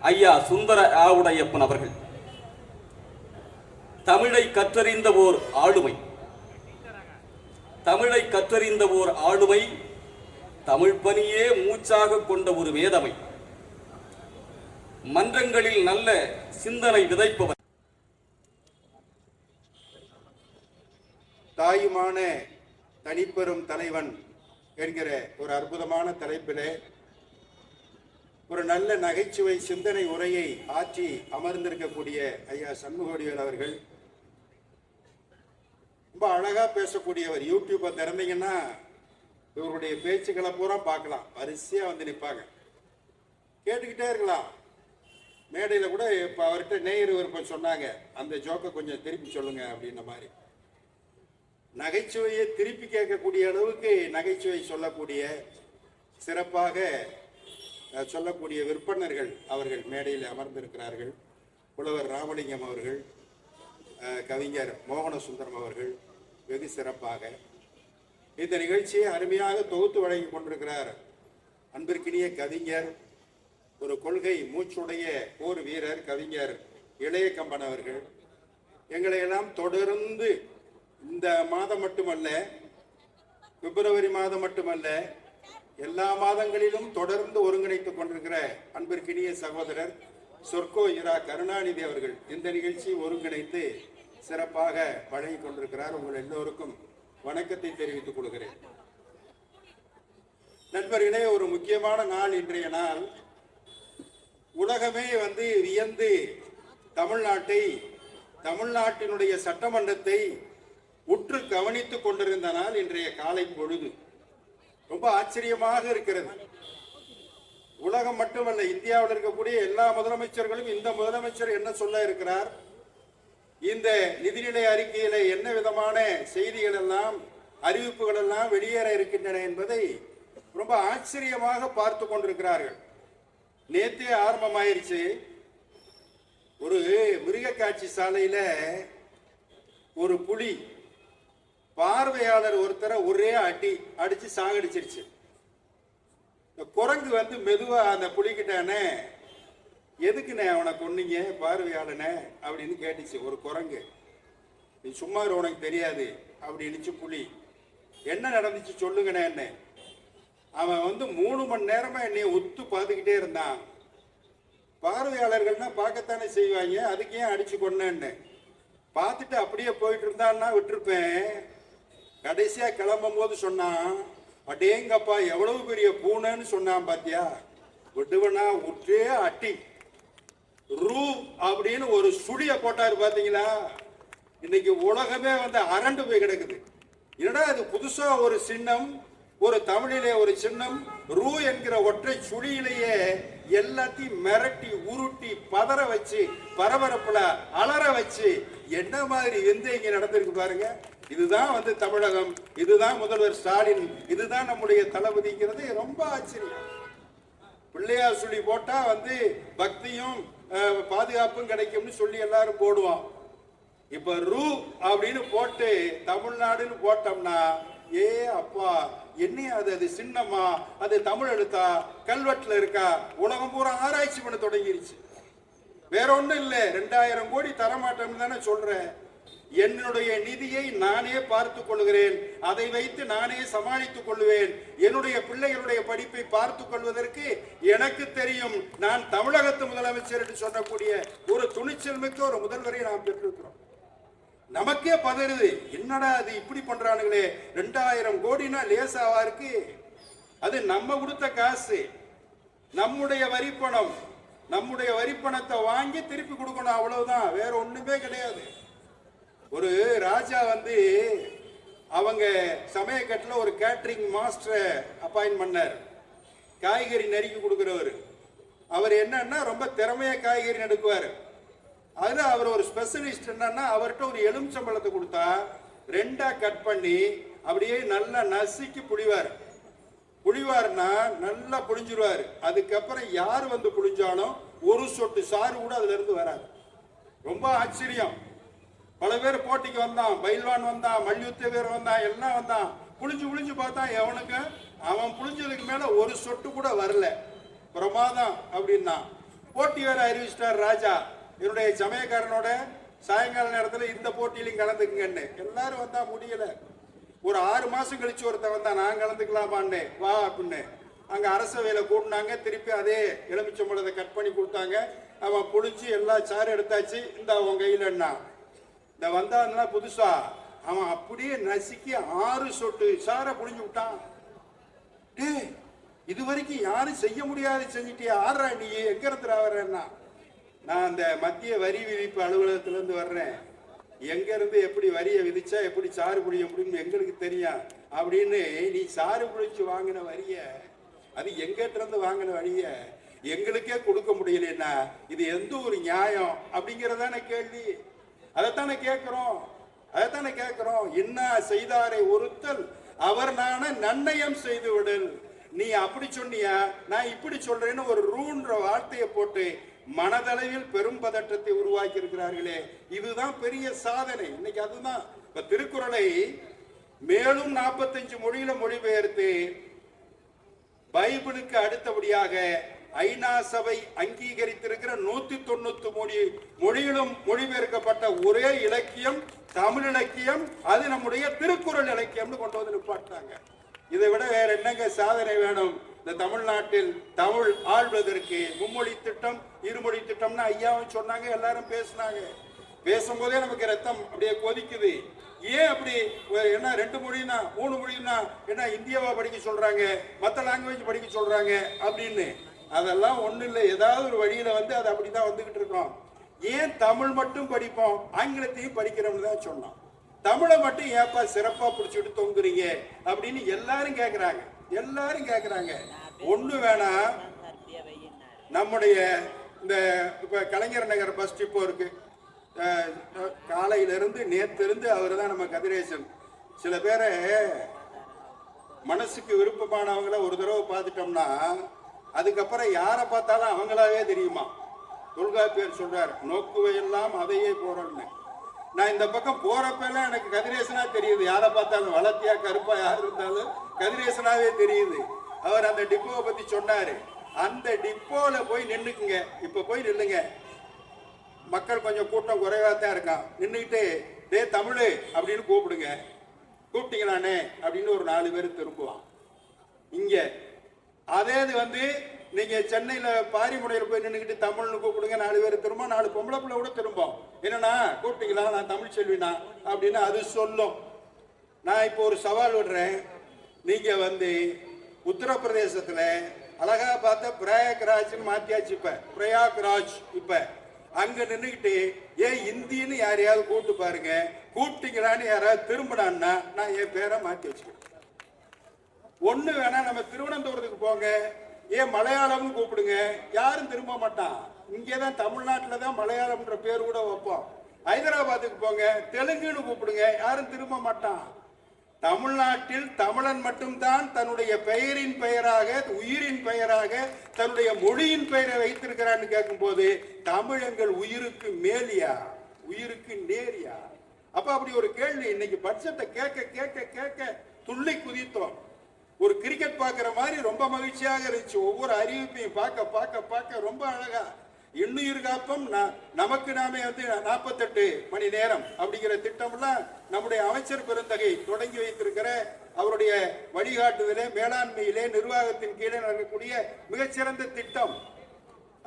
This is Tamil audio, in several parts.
ஐயா சுந்தர ஆவுடையப்பன் அவர்கள். தமிழை கற்றறிந்த ஓர் ஆளுமை. தமிழை கற்றறிந்த ஓர் ஆளுமை தமிழ் பணியே மூச்சாக கொண்ட ஒரு வேதமை. மன்றங்களில் நல்ல சிந்தனை விதைப்பவர். தாயுமான தனிப்பெரும் தலைவன் என்கிற ஒரு அற்புதமான தலைப்பிலே ஒரு நல்ல நகைச்சுவை சிந்தனை உரையை ஆற்றி அமர்ந்திருக்கக்கூடிய ஐயா சண்முகோடிகள் அவர்கள். ரொம்ப அழகா பேசக்கூடியவர். யூடியூப்பை திறந்தீங்கன்னா இவருடைய பேச்சுக்களை பூரா பார்க்கலாம். வரிசையா வந்து நிற்பாங்க கேட்டுக்கிட்டே இருக்கலாம். மேடையில் கூட இப்போ அவர்கிட்ட நேயர் விருப்பம் சொன்னாங்க. அந்த ஜோக்கை கொஞ்சம் திருப்பி சொல்லுங்க அப்படின்ற மாதிரி. நகைச்சுவையை திருப்பி கேட்கக்கூடிய அளவுக்கு நகைச்சுவை சொல்லக்கூடிய சிறப்பாக சொல்லக்கூடிய விற்பனர்கள் அவர்கள் மேடையில் அமர்ந்திருக்கிறார்கள். புலவர் ராமலிங்கம் அவர்கள் கவிஞர் மோகனசுந்தரம் அவர்கள் வெகு சிறப்பாக. இந்த நிகழ்ச்சியை அருமையாக தொகுத்து வழங்கி கொண்டிருக்கிறார் அன்பிற்கினிய கவிஞர் ஒரு கொள்கை மூச்சுடைய போர் வீரர் கவிஞர் இளைய கம்பன் அவர்கள். எங்களை எல்லாம் தொடர்ந்து இந்த மாதம் மட்டுமல்ல பிப்ரவரி மாதம் மட்டுமல்ல எல்லா மாதங்களிலும் தொடர்ந்து ஒருங்கிணைத்துக் கொண்டிருக்கிற அன்பிற்கினிய சகோதரர் சொர்க்கோ இரா கருணாநிதி அவர்கள் இந்த நிகழ்ச்சி ஒருங்கிணைத்து சிறப்பாக வழங்கி கொண்டிருக்கிறார். உங்கள் எல்லோருக்கும் வணக்கத்தை தெரிவித்துக் கொள்கிறேன். நண்பர்களே ஒரு முக்கியமான நாள் இன்றைய நாள். உலகமே வந்து வியந்து தமிழ்நாட்டை தமிழ்நாட்டினுடைய சட்டமன்றத்தை உற்று கவனித்துக் கொண்டிருந்த நாள் இன்றைய காலை பொழுது. ரொம்ப ஆச்சரியமாக இருக்கிறது. உலகம் மட்டுமல்ல இந்தியாவில் இருக்கக்கூடிய எல்லா முதலமைச்சர்களும் இந்த முதலமைச்சர் என்ன சொல்ல இருக்கிறார்? இந்த நிதிநிலை அறிக்கையில என்ன விதமான செய்திகள் எல்லாம் அறிவிப்புகள் எல்லாம் வெளியேற இருக்கின்றன என்பதை ரொம்ப ஆச்சரியமாக பார்த்து கொண்டிருக்கிறார்கள். நேத்தே ஆரம்பமாயிருச்சு. ஒரு மிருக காட்சி சாலையில ஒரு புலி பார்வையாளர் ஒருத்தரை ஒரே அடி அடிச்சு சாகடிச்சிருச்சு. இந்த குரங்கு வந்து மெதுவா அந்த புலிக்கிட்டானே எதுக்குண்ணே அவனை கொன்னீங்க பார்வையாளனே? அப்படின்னு கேட்டுச்சு ஒரு குரங்கு. நீ சும்மா இரு, உனக்கு தெரியாது அப்படின்னுச்சு புலி. என்ன நடந்துச்சு சொல்லுங்கண்ணே என்ன. அவன் வந்து மூணு மணி நேரமா என்னைய உத்து பார்த்துக்கிட்டே இருந்தான். பார்வையாளர்கள்னா பார்க்கத்தானே செய்வாங்க அதுக்கு ஏன் அடிச்சு கொண்டேன்னு பார்த்துட்டு அப்படியே போயிட்டு இருந்தான்னா விட்டுருப்பேன். கடைசியா கிளம்பும் போது சொன்னான் அடேங்கப்பா எவ்வளவு பெரிய பூனைன்னு சொன்னான் பாத்தியா? விடுவனா உற்றே அட்டி. ரூ அப்படின்னு ஒரு சுழிய போட்டாரு பாத்தீங்களா? இன்னைக்கு உலகமே வந்து அரண்டு போய் கிடக்குது. என்னடா அது புதுசா ஒரு சின்னம் ஒரு தமிழிலே ஒரு சின்னம் ரூ என்கிற ஒற்றை சுழியிலேயே எல்லாத்தையும் மிரட்டி உருட்டி பதற வச்சு பரபரப்புல அலற வச்சு என்ன மாதிரி எந்த இங்க நடந்திருக்கு பாருங்க. இதுதான் வந்து தமிழகம் இதுதான் முதல்வர் ஸ்டாலின் இதுதான் நம்முடைய தளபதிங்கிறது ரொம்ப ஆச்சரியம். பிள்ளையார் சொல்லி போட்டா வந்து பக்தியும் பாதுகாப்பும் கிடைக்கும்னு சொல்லி எல்லாரும் போடுவோம். இப்ப ரூ அப்படின்னு போட்டு தமிழ்நாடுன்னு போட்டோம்னா ஏ அப்பா என்ன அது அது சின்னமா அது தமிழ் எழுத்தா கல்வெட்டுல இருக்கா? உலகம் பூரா ஆராய்ச்சி பண்ண தொடங்கிருச்சு. வேற ஒண்ணும் இல்லை ரெண்டாயிரம் கோடி தரமாட்டோம்னு தானே சொல்றேன். என்னுடைய நிதியை நானே பார்த்துக் கொள்கிறேன் அதை வைத்து நானே சமாளித்துக் கொள்வேன் என்னுடைய பிள்ளைகளுடைய படிப்பை பார்த்துக் கொள்வதற்கு எனக்கு தெரியும். நான் தமிழகத்து முதலமைச்சர் என்று சொல்லக்கூடிய ஒரு துணிச்சல் மிக்க ஒரு முதல்வரை நாம் பெற்றிருக்கிறோம். நமக்கே பதறுது. என்னடா அது இப்படி பண்றானுங்களே? ரெண்டாயிரம் கோடினா லேசாவா இருக்கு? அது நம்ம கொடுத்த காசு. நம்முடைய வரிப்பணம். நம்முடைய வரிப்பணத்தை வாங்கி திருப்பி கொடுக்கணும். அவ்வளவுதான். வேற ஒண்ணுமே கிடையாது. ஒரு ராஜா வந்து அவங்க சமயக்கட்டில் ஒரு கேட்டரிங் மாஸ்டரை அப்பாயின் பண்ணார். காய்கறி நறுக்கி கொடுக்குறவர். அவர் என்னன்னா ரொம்ப திறமையாக காய்கறி நடுக்குவார் அதில் அவர் ஒரு ஸ்பெஷலிஸ்ட் என்னன்னா அவர்கிட்ட ஒரு எலுமிச்சம்பழத்தை கொடுத்தா ரெண்டாக கட் பண்ணி அப்படியே நல்லா நசுக்கி புழிவார். புழிவார்னா நல்லா புழிஞ்சிருவார். அதுக்கப்புறம் யார் வந்து புழிஞ்சாலும் ஒரு சொட்டு சாறு கூட அதுலேருந்து வராது. ரொம்ப ஆச்சரியம். பல பேர் போட்டிக்கு வந்தான் பைல்வான் வந்தான் மல்யுத்த வீரர் வந்தான் எல்லாம் வந்தான். புளிஞ்சு புளிஞ்சு பார்த்தா எவனுக்கு? அவன் புளிஞ்சதுக்கு மேலே ஒரு சொட்டு கூட வரல. பிரமாதம் அப்படின்னா. போட்டி வேற அறிவிச்சிட்டார் ராஜா. என்னுடைய சமயக்காரனோட சாயங்கால நேரத்தில் இந்த போட்டியிலையும் கலந்துக்குங்கன்னு. எல்லாரும் வந்தா முடியல. ஒரு ஆறு மாசம் கழிச்சு ஒருத்தன் வந்தா நான் கலந்துக்கலாமான்னு. வா அப்படின்னு. அங்க அரசவையில கூட்டினாங்க திருப்பி அதே எலுமிச்சம்பழத்தை கட் பண்ணி கொடுத்தாங்க. அவன் புடிச்சு எல்லா சாரும் எடுத்தாச்சு. இந்த அவன் கையிலன்னா. இந்த வந்தான்னா புதுசா? அவன் அப்படியே நசுக்கி ஆறு சொட்டு சாரை புழிஞ்சு விட்டான். டே இது வரைக்கும் யாரும் செய்ய முடியாது செஞ்சுட்டியா. ஆடுறா நீ எங்க இருந்து வர்றேன்னா நான் அந்த மத்திய வரி விதிப்பு அலுவலகத்திலேருந்து வர்றேன். எங்கேருந்து எப்படி வரியை விதிச்சா எப்படி சாறு புழிய முடியும்னு எங்களுக்கு தெரியும். அப்படின்னு நீ சாறு புழிச்சு வாங்கின வரிய அது எங்கிட்டருந்து வாங்கின வழிய எங்களுக்கே கொடுக்க முடியலன்னா இது எந்த ஒரு நியாயம் அப்படிங்கிறதான கேள்வி. அதைத்தானே கேட்கிறோம். அதைத்தானே கேட்கிறோம். என்ன செய்தாரை ஒருத்தல். அவர் நான நன்னயம் செய்து விடல் நீ அப்படி சொன்னியா? நான் இப்படி சொல்றேன்னு ஒரு ரூன்ற வார்த்தையை போட்டு மனதளவில் பெரும் பதற்றத்தை உருவாக்கி இருக்கிறார்களே இதுதான் பெரிய சாதனை. இன்னைக்கு அதுதான். இப்ப திருக்குறளை மேலும் 45 மொழியில மொழிபெயர்த்து பைபிளுக்கு அடுத்தபடியாக ஐநா சபை அங்கீகரித்திருக்கிற நூத்தி தொண்ணூத்தி மொழி மொழியிலும் மொழிபெயர்க்கப்பட்ட ஒரே இலக்கியம் தமிழ் இலக்கியம் அது நம்முடைய திருக்குறள் இலக்கியம்னு கொண்டு வந்து நிப்பாட்டாங்க இதை விட வேற என்னங்க சாதனை வேணும்? இந்த தமிழ்நாட்டில் தமிழ் ஆள்வதற்கு மும்மொழி திட்டம் இருமொழி திட்டம்னு ஐயாவும் சொன்னாங்க எல்லாரும் பேசினாங்க. பேசும்போதே நமக்கு ரத்தம் அப்படியே கொதிக்குது. ஏன் அப்படி ஒரு என்ன ரெண்டு மொழினா மூணு மொழினா என்ன இந்தியாவா படிக்க சொல்றாங்க மற்ற லாங்குவேஜ் படிக்க சொல்றாங்க அப்படின்னு அதெல்லாம் ஒன்றும் இல்லை. ஏதாவது ஒரு வழியில் வந்து அது அப்படிதான் வந்துக்கிட்டு இருக்கோம் ஏன் தமிழ் மட்டும் படிப்போம்? ஆங்கிலத்தையும் படிக்கிறோம்னு தான் சொன்னோம். தமிழை மட்டும் ஏப்பா சிறப்பாக பிடிச்சிட்டு தொங்குறீங்க? அப்படின்னு எல்லாரும் கேட்குறாங்க எல்லாரும் கேட்குறாங்க ஒன்று வேணாம் நம்முடைய இந்த இப்போ கலைஞர் நகர் பஸ் டிப்போ இருக்கு. காலையிலிருந்து அஹ், காலையில இருந்து இருந்து அவர் தான் நம்ம கதிரேசன். சில பேரை மனசுக்கு விருப்பமானவங்கள ஒரு தடவை பார்த்துட்டோம்னா அதுக்கப்புறம் யாரை பார்த்தாலும் அவங்களாவே தெரியுமா? தொல்காப்பியர் சொல்றார் நோக்குவையெல்லாம் அதையே போறோம்னு. நான் இந்த பக்கம் போறப்பெல்லாம் எனக்கு கதிரேசனா தெரியுது. யாரை பார்த்தாலும் வளர்த்தியா கருப்பா யார் இருந்தாலும் கதிரேசனாவே தெரியுது. அவர் அந்த டிப்போவை பத்தி சொன்னாரு. அந்த டிப்போல போய் நின்னுக்குங்க. இப்ப போய் நில்லுங்க. மக்கள் கொஞ்சம் கூட்டம் குறைவா தான் இருக்கான். நின்றுக்கிட்டு டே தமிழ் அப்படின்னு கூப்பிடுங்க. கூப்பிட்டீங்களானே அப்படின்னு ஒரு நாலு பேர் திரும்புவான். இங்கே அதே இது வந்து நீங்க சென்னையில பாரிமுனையில போய் நின்றுக்கிட்டு தமிழ்னு கூப்பிடுங்க நாலு பேர் திரும்ப நாலு பொம்பளை பிள்ளை கூட திரும்பும். என்னன்னா கூப்பிட்டீங்களா? நான் தமிழ் செல்வினா அப்படின்னு அது சொல்லும். நான் இப்போ ஒரு சவால் விடுறேன். நீங்க வந்து உத்தரப்பிரதேசத்துல அழகா பார்த்த பிரயாக்ராஜ்னு மாத்தியாச்சு இப்ப. பிரயாக்ராஜ் இப்ப. அங்க நின்றுக்கிட்டு ஏன் இந்தின்னு யாரையாவது கூப்பிட்டு பாருங்க. கூப்பிட்டீங்களான்னு யாராவது திரும்பினான்னா நான் என் பேரை மாத்தி வச்சுக்கிறேன். ஒண்ணு வேணா நம்ம திருவனந்தபுரத்துக்கு போங்க. ஏன் மலையாளம்னு கூப்பிடுங்க. யாரும் திரும்ப மாட்டான் இங்கேதான் தமிழ்நாட்டில் தான் மலையாளம்ன்ற பேர் கூட வைப்போம். ஹைதராபாத்துக்கு போங்க. தெலுங்குன்னு கூப்பிடுங்க. யாரும் திரும்ப மாட்டான் தமிழ்நாட்டில் தமிழன் மட்டும்தான் தன்னுடைய பெயரின் பெயராக உயிரின் பெயராக தன்னுடைய மொழியின் பெயரை வைத்திருக்கிறான்னு கேட்கும்போது தமிழ் எங்கள் உயிருக்கு மேலியா? உயிருக்கு நேரியா? அப்ப அப்படி ஒரு கேள்வி. இன்னைக்கு பட்ஜெட்டை கேட்க கேட்க கேட்க துள்ளி குதித்தோம். ஒரு கிரிக்கெட் பார்க்குற மாதிரி ரொம்ப மகிழ்ச்சியாக இருந்துச்சு. ஒவ்வொரு அறிவிப்பையும் பார்க்க பார்க்க பார்க்க ரொம்ப அழகா. இன்னுயிர் காப்பம் நமக்கு நாமே வந்து நாற்பத்தெட்டு மணி நேரம் அப்படிங்கிற திட்டம்லாம் நம்முடைய அமைச்சர் பெருந்தகை தொடங்கி வைத்திருக்கிற அவருடைய வழிகாட்டுதலே மேலாண்மையிலே நிர்வாகத்தின் கீழே நடக்கக்கூடிய மிகச்சிறந்த திட்டம்.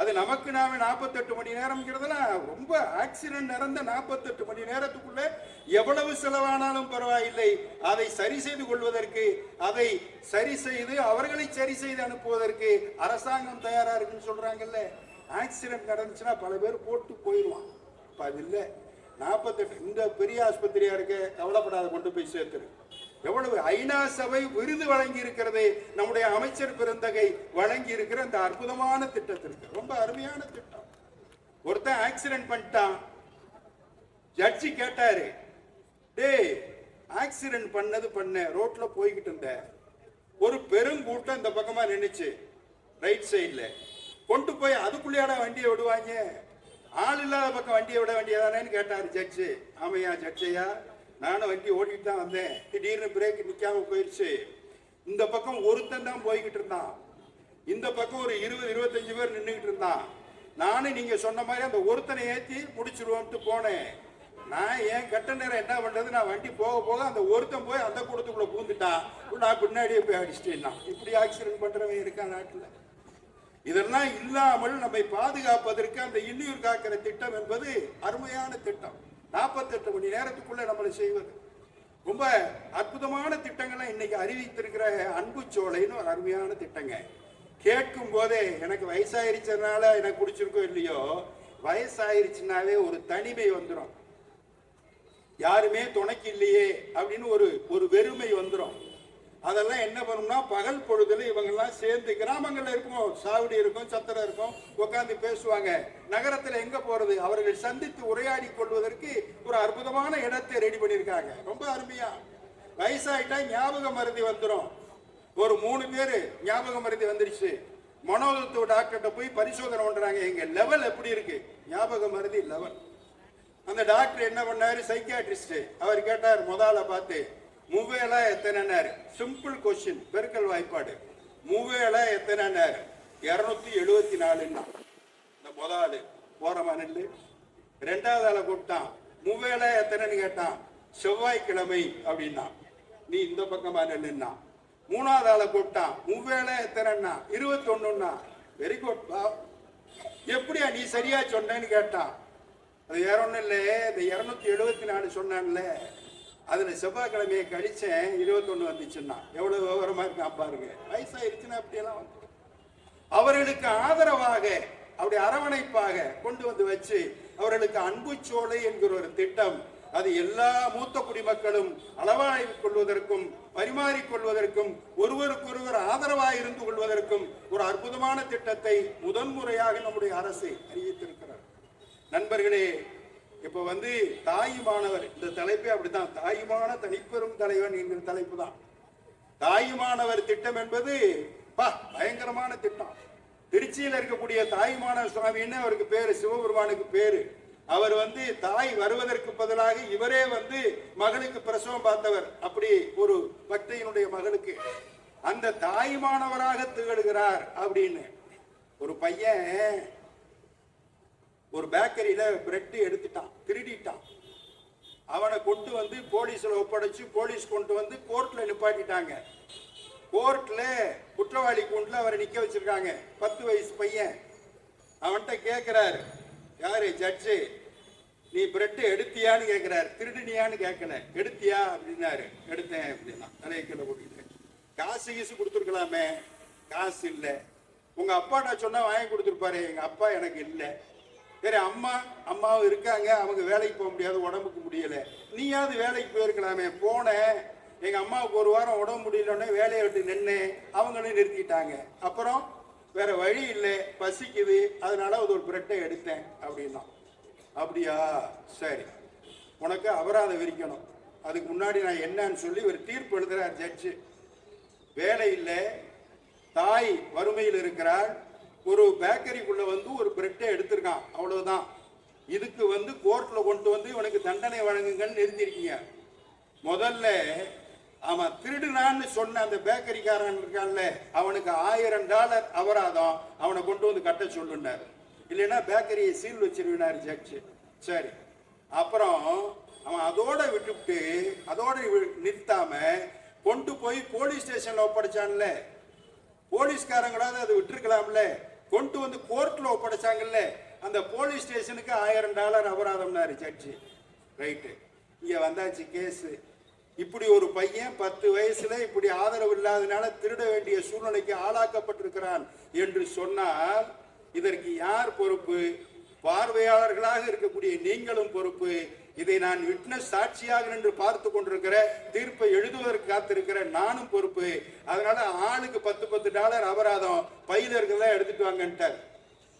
அது நமக்கு நாம நாற்பத்தெட்டு மணி நேரம்ங்கிறதுலாம் ரொம்ப ஆக்சிடென்ட் நடந்த நாற்பத்தெட்டு மணி நேரத்துக்குள்ள எவ்வளவு செலவானாலும் பரவாயில்லை. அதை சரி செய்து கொள்வதற்கு அதை சரி செய்து அவர்களை சரி செய்து அனுப்புவதற்கு அரசாங்கம் தயாரா இருக்குன்னு சொல்றாங்கல்ல. ஆக்சிடென்ட் நடந்துச்சுன்னா பல பேர் போட்டு போயிடுவான் இப்போ அது இல்லை. நாற்பத்தெட்டு இந்த பெரிய ஆஸ்பத்திரியா இருக்க கவலைப்படாத கொண்டு போய் சேர்த்துரு. எவ்வளவு ஐநா சபை விருது வழங்கி இருக்கிறது நம்முடைய அமைச்சர் பெருந்தகை வழங்கி இருக்கிற அந்த அற்புதமான திட்டத்திற்கு. ரொம்ப அருமையான திட்டம். ஒருத்தன் ஆக்சிடென்ட் பண்ணிட்டான். ஜட்ஜி கேட்டாரு டேய் ஆக்சிடென்ட் பண்ணது பண்ண ரோட்ல போய்கிட்டு இருந்த. ஒரு பெருங்கூட்டம் இந்த பக்கமா நின்றுச்சு ரைட் சைட்ல கொண்டு போய் அதுக்குள்ளேயாட வண்டியை விடுவாங்க? ஆள் இல்லாத பக்கம் வண்டியை விட வேண்டியதானேன்னு கேட்டாரு ஜட்ஜு ஆமையா ஜட்ஜையா நானும் வண்டி ஓட்டிட்டு தான் வந்தேன். திடீர்னு பிரேக் நிக்காம போயிடுச்சு இந்த பக்கம் ஒருத்தன் தான் போய்கிட்டு இருந்தான். இந்த பக்கம் ஒரு இருபது இருபத்தஞ்சு பேர் நின்றுக்கிட்டு இருந்தான். நானும் நீங்க சொன்ன மாதிரி அந்த ஒருத்தனை ஏற்றி முடிச்சிருவோம்ட்டு போனேன். நான் ஏன் கட்ட நேரம் என்ன பண்றது நான் வண்டி போக போக அந்த ஒருத்தன் போய் அந்த கூடத்துக்குள்ள பூந்துட்டான். நான் பின்னாடியே போய் அடிச்சிட்டேன்னா. இப்படி ஆக்சிடென்ட் பண்றவன் இருக்கான் நாட்டில். இதெல்லாம் இல்லாமல் நம்மை பாதுகாப்பதற்கு அந்த இன்னுயிர் காக்கிற திட்டம் என்பது அருமையான திட்டம். நாற்பத்தெட்டு மணி நேரத்துக்குள்ள நம்மளை செய்வது. ரொம்ப அற்புதமான திட்டங்களை இன்னைக்கு அறிவித்திருக்கிற அன்பு சோலைன்னு ஒரு அருமையான திட்டங்க. கேட்கும் போதே எனக்கு வயசாயிருச்சதுனால எனக்கு பிடிச்சிருக்கோ இல்லையோ வயசாயிருச்சுனாவே ஒரு தனிமை வந்துடும் யாருமே துணைக்கு இல்லையே அப்படின்னு ஒரு ஒரு வெறுமை வந்துடும் அதெல்லாம் என்ன பண்ணும்னா பகல் பொழுதுல இவங்கெல்லாம் சேர்ந்து கிராமங்கள்ல இருக்கும். சாவடி இருக்கும் சத்திரம் இருக்கும் உட்காந்து பேசுவாங்க. நகரத்துல எங்க போறது? அவர்கள் சந்தித்து உரையாடி கொள்வதற்கு ஒரு அற்புதமான இடத்தை ரெடி பண்ணியிருக்காங்க. ரொம்ப அருமையா. வயசாயிட்டா ஞாபக மருதி வந்துடும் ஒரு மூணு பேரு ஞாபக மருதி வந்துருச்சு. மனோதத்துவ டாக்டர்கிட்ட போய் பரிசோதனை பண்றாங்க. எங்க லெவல் எப்படி இருக்கு? ஞாபக மருதி லெவல் அந்த டாக்டர் என்ன பண்ணாரு? சைக்கியாட்ரிஸ்ட் அவர் கேட்டார் முதல்ல பார்த்து மூவேலா நேரம் சிம்பிள் கொஸ்டின் பெருக்கல் வாய்ப்பாடு. மூவேலா நேரம் இரநூத்தி எழுபத்தி நாலுன்னா. இந்த முதலாளு போறமா நெல்லு ரெண்டாவது ஆளை கூப்பிட்டான் மூவேலா எத்தனைன்னு கேட்டான் செவ்வாய்க்கிழமை அப்படின்னா. நீ இந்த பக்கமா நெல்லுன்னா மூணாவது ஆளை கூப்பிட்டான் மூவேலா எத்தனைன்னா? இருபத்தி ஒண்ணுன்னா வெரி குட் பா எப்படியா நீ சரியா சொன்னேன்னு கேட்டான். அது வேற ஒன்றும் இல்லை இந்த இரநூத்தி எழுபத்தி நாலு சொன்னான்ல. அதில் செவ்வாய்க்கிழமையை கழிச்சேன் இருபத்தொன்று வந்துச்சுன்னா. எவ்வளோ விவரமாக இருக்கான் பாருங்க. வயசாயிருச்சுன்னா அப்படியெல்லாம் வந்து அவர்களுக்கு ஆதரவாக அப்படி அரவணைப்பாக கொண்டு வந்து வச்சு அவர்களுக்கு அன்பு சோலை என்கிற ஒரு திட்டம் அது எல்லா மூத்த குடிமக்களும் அளவாய்வு கொள்வதற்கும் பரிமாறிக்கொள்வதற்கும் ஒருவருக்கொருவர் ஆதரவாக இருந்து கொள்வதற்கும் ஒரு அற்புதமான திட்டத்தை முதன்முறையாக நம்முடைய அரசு அறிவித்திருக்கிறார். நண்பர்களே இப்போ வந்து தாயுமானவர் இந்த தலைப்பே அப்படித்தான். தாயுமான தனிப்பெரும் தலைவன் என்கிற தலைப்பு தான் தாயுமானவர் திட்டம் என்பது பா பயங்கரமான திட்டம். திருச்சியில் இருக்கக்கூடிய தாயுமானவர் சுவாமின்னு அவருக்கு பேரு சிவபெருமானுக்கு பேரு. அவர் வந்து தாய் வருவதற்கு பதிலாக இவரே வந்து மகளுக்கு பிரசவம் பார்த்தவர். அப்படி ஒரு பக்தையினுடைய மகளுக்கு. அந்த தாயுமானவராக திகழ்கிறார் அப்படின்னு. ஒரு பையன் ஒரு பேக்கரியில பிரெட் எடுத்துட்டான் திருடிட்டான். அவனை கொண்டு வந்து போலீஸில் ஒப்படைச்சு போலீஸ் கொண்டு வந்து கோர்ட்டில் நிப்பாட்டிட்டாங்க. கோர்ட்டில் குற்றவாளி கூண்டில் அவரை நிற்க வச்சுருக்காங்க. பத்து வயசு பையன். அவன்கிட்ட கேட்குறாரு யார் ஜட்ஜு? நீ பிரெட்டு எடுத்தியான்னு கேட்குறாரு திருடினியான்னு கேட்கல எடுத்தியா? அப்படின்னாரு. எடுத்தேன் அப்படின்னா. நிறைய கீழே போட்டுக்கிட்டு காசு கீசு கொடுத்துருக்கலாமே. காசு இல்லை. உங்கள் அப்பா நான் சொன்னால் வாங்கி கொடுத்துருப்பாரு. எங்கள் அப்பா எனக்கு இல்லை. சரி அம்மா அம்மாவும் இருக்காங்க. அவங்க வேலைக்கு போக முடியாது உடம்புக்கு முடியல. நீயாவது வேலைக்கு போயிருக்கலாமே. போனேன். எங்க அம்மாவுக்கு ஒரு வாரம் உடம்பு முடியலன்னே வேலையை விட்டு நின்று அவங்களும் நிறுத்திட்டாங்க. அப்புறம் வேற வழி இல்லை. பசிக்குது. அதனால அது ஒரு பிரெட்டை எடுத்தேன் அப்படின்னா. அப்படியா? சரி. உனக்கு அபராதம் விரிக்கணும் அதுக்கு முன்னாடி நான் என்னன்னு சொல்லி ஒரு தீர்ப்பு எழுதுறார் ஜட்ஜு வேலை இல்லை. தாய் வறுமையில் இருக்கிறார் ஒரு பேக்கரிக்குள்ள வந்து ஒரு பிரெட்டை எடுத்திருக்கான். அவ்வளவுதான். இதுக்கு வந்து கோர்ட்ல கொண்டு வந்து இவனுக்கு தண்டனை வழங்குங்கன்னு நிறுத்திருக்கீங்க. முதல்ல அவன் திருடுனான்னு சொன்ன அந்த பேக்கரிக்காரன் இருக்கான்ல அவனுக்கு ஆயிரம் டாலர் அபராதம். அவனை கொண்டு வந்து கட்ட சொல்லுனார். இல்லைன்னா பேக்கரியை சீல் வச்சிருவினார் ஜட்ஜு சரி. அப்புறம் அவன் அதோட விட்டுவிட்டு அதோட நிறுத்தாம கொண்டு போய் போலீஸ் ஸ்டேஷன்ல ஒப்படைச்சான்ல. போலீஸ்காரங்களாவது அதை விட்டுருக்கலாம்ல. கொண்டு வந்து கோர்ட்டில் ஒப்படைச்சாங்கல்ல அந்த போலீஸ் ஸ்டேஷனுக்கு ஆயிரம் டாலர் அபராதம்னாரு ஜட்ஜு ரைட்டு இங்கே வந்தாச்சு கேஸு இப்படி ஒரு பையன் பத்து வயசுல இப்படி ஆதரவு இல்லாதனால திருட வேண்டிய சூழ்நிலைக்கு ஆளாக்கப்பட்டிருக்கிறான் என்று சொன்னால் இதற்கு யார் பொறுப்பு? பார்வையாளர்களாக இருக்கக்கூடிய நீங்களும் பொறுப்பு. இதை நான் விட்னஸ் சாட்சியாக நின்று பார்த்து கொண்டிருக்கிற தீர்ப்பை எழுதுவதற்கு காத்திருக்கிற நானும் பொறுப்பு. அதனால ஆளுக்கு பத்து பத்து டாலர் அபராதம் பையில இருக்கிறதா எடுத்துட்டு வாங்கன்ட்டார்.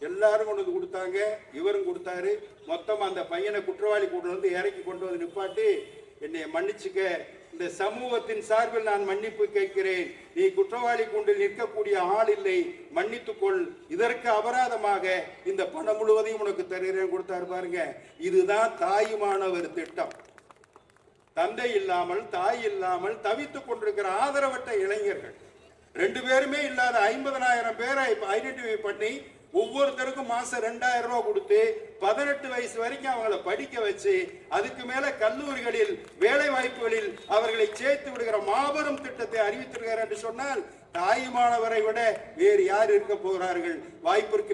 எல்லாரும் கொண்டு வந்து கொடுத்தாங்க இவரும் கொடுத்தாரு. மொத்தம் அந்த பையனை குற்றவாளி கொண்டு வந்து இறக்கி கொண்டு வந்து நிப்பாட்டி என்னை மன்னிச்சுக்க இந்த சமூகத்தின் சார்பில் நான் மன்னிப்பு கேட்கிறேன். நீ குற்றவாளி குண்டில் நிற்கக்கூடிய ஆள் இல்லை. மன்னித்துக்கொள் இதற்கு அபராதமாக இந்த பணம் முழுவதையும் உனக்கு தருகிறேன். கொடுத்தாரு பாருங்க. இதுதான் தாயுமானவர் திட்டம். தந்தை இல்லாமல் தாய் இல்லாமல் தவித்துக் கொண்டிருக்கிற ஆதரவற்ற இளைஞர்கள். ரெண்டு பேருமே இல்லாத ஐம்பதனாயிரம் பேரை இப்ப ஐடென்டிஃபை பண்ணி ஒவ்வொருத்தருக்கும் மாசம் ரெண்டாயிரம் ரூபாய் கொடுத்து பதினெட்டு வயசு வரைக்கும் அவங்கள படிக்க வச்சு அதுக்கு மேல கல்லூரிகளில் வேலை வாய்ப்புகளில் அவர்களை சேர்த்து விடுகிற மாபெரும் திட்டத்தை அறிவித்திருக்கிறார் என்று சொன்னால் தாயுமானவரை விட வேறு யார் இருக்க போகிறார்கள்? வாய்ப்பிற்கு